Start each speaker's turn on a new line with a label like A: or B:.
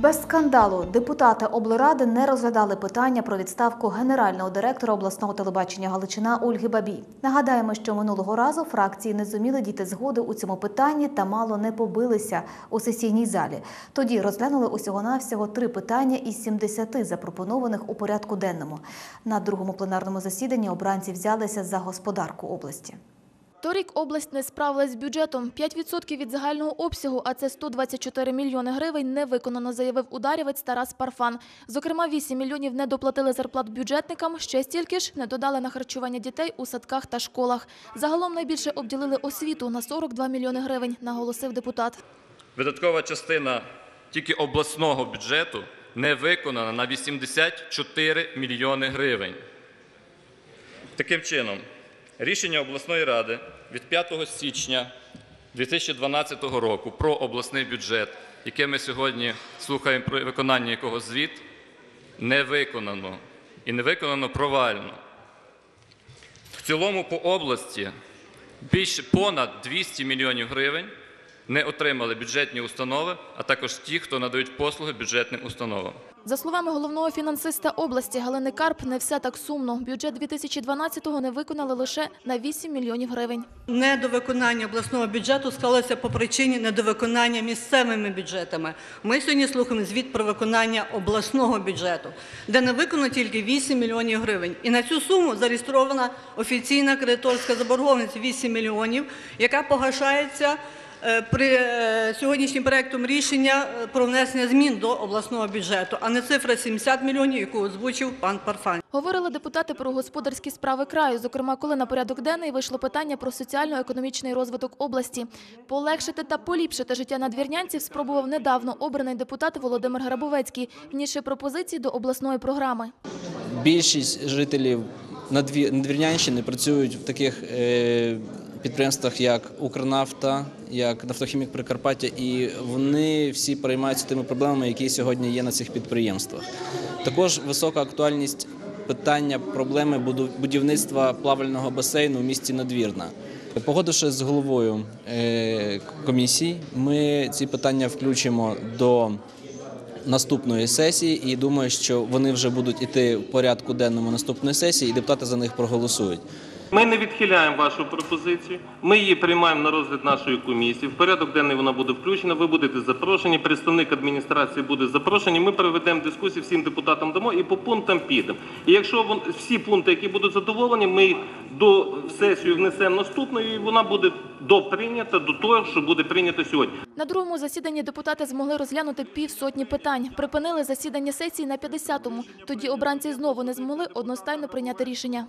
A: Без скандалу депутати облради не розглядали питання про відставку генерального директора обласного телебачення Галичина Ольги Бабій. Нагадаємо, що минулого разу фракції не зуміли дійти згоди у цьому питанні та мало не побилися у сесійній залі. Тоді розглянули усього навсього три питання із 70 запропонованих у порядку денному. На другому пленарному засіданні обранці взялися за господарку області.
B: Торік область не справилась з бюджетом. 5% від загального обсягу, а це 124 мільйони гривень, не виконано, заявив ударівець Тарас Парфан. Зокрема, 8 мільйонів не доплатили зарплат бюджетникам, ще стільки ж не додали на харчування дітей у садках та школах. Загалом найбільше обділили освіту на 42 мільйони гривень, наголосив депутат.
C: Видаткова частина тільки обласного бюджету не виконана на 84 мільйони гривень. Таким чином, рішення обласної ради від 5 січня 2012 року про обласний бюджет, яке ми сьогодні слухаємо про виконання якого звіт, не виконано і не виконано провально. В цілому по області більше понад 200 мільйонів гривень не отримали бюджетні установи, а також ті, хто надають послуги бюджетним установам.
B: За словами головного фінансиста області Галини Карп, не все так сумно. Бюджет 2012-го не виконали лише на 8 мільйонів гривень.
D: Недовиконання обласного бюджету склалося по причині недовиконання місцевими бюджетами. Ми сьогодні слухаємо звіт про виконання обласного бюджету, де не виконано тільки 8 мільйонів гривень. І на цю суму зареєстрована офіційна кредиторська заборгованість 8 мільйонів, яка погашається при е, сьогоднішнім проектом рішення е, про внесення змін до обласного бюджету, а не цифра 70 мільйонів, яку озвучив пан Парфан.
B: Говорили депутати про господарські справи краю, зокрема, коли на порядок денний вийшло питання про соціально-економічний розвиток області. Полегшити та поліпшити життя надвірнянців спробував недавно обраний депутат Володимир Грабовецький, внісши пропозиції до обласної програми.
E: Більшість жителів Надвірнянщини працюють в таких е, підприємствах, як Укрнафта, як Нафтохімік Прикарпаття, і вони всі переймаються тими проблемами, які сьогодні є на цих підприємствах. Також висока актуальність питання проблеми будівництва плавального басейну в місті Надвірна. Погодившись з головою е, комісії, ми ці питання включимо до наступної сесії, і думаю, що вони вже будуть іти в порядку денному наступної сесії, і депутати за них проголосують.
F: Ми не відхиляємо вашу пропозицію. Ми її приймаємо на розгляд нашої комісії. В порядок денний вона буде включена. Ви будете запрошені. Представник адміністрації буде запрошений. Ми проведемо дискусію, всім депутатам дамо і по пунктам підемо. І якщо всі пункти, які будуть задоволені, ми до в сесію внесемо наступну, і вона буде доприйнята до того, що буде прийнято сьогодні.
B: На другому засіданні депутати змогли розглянути півсотні питань. Припинили засідання сесії на 50-му. Тоді обранці знову не змогли одностайно прийняти рішення.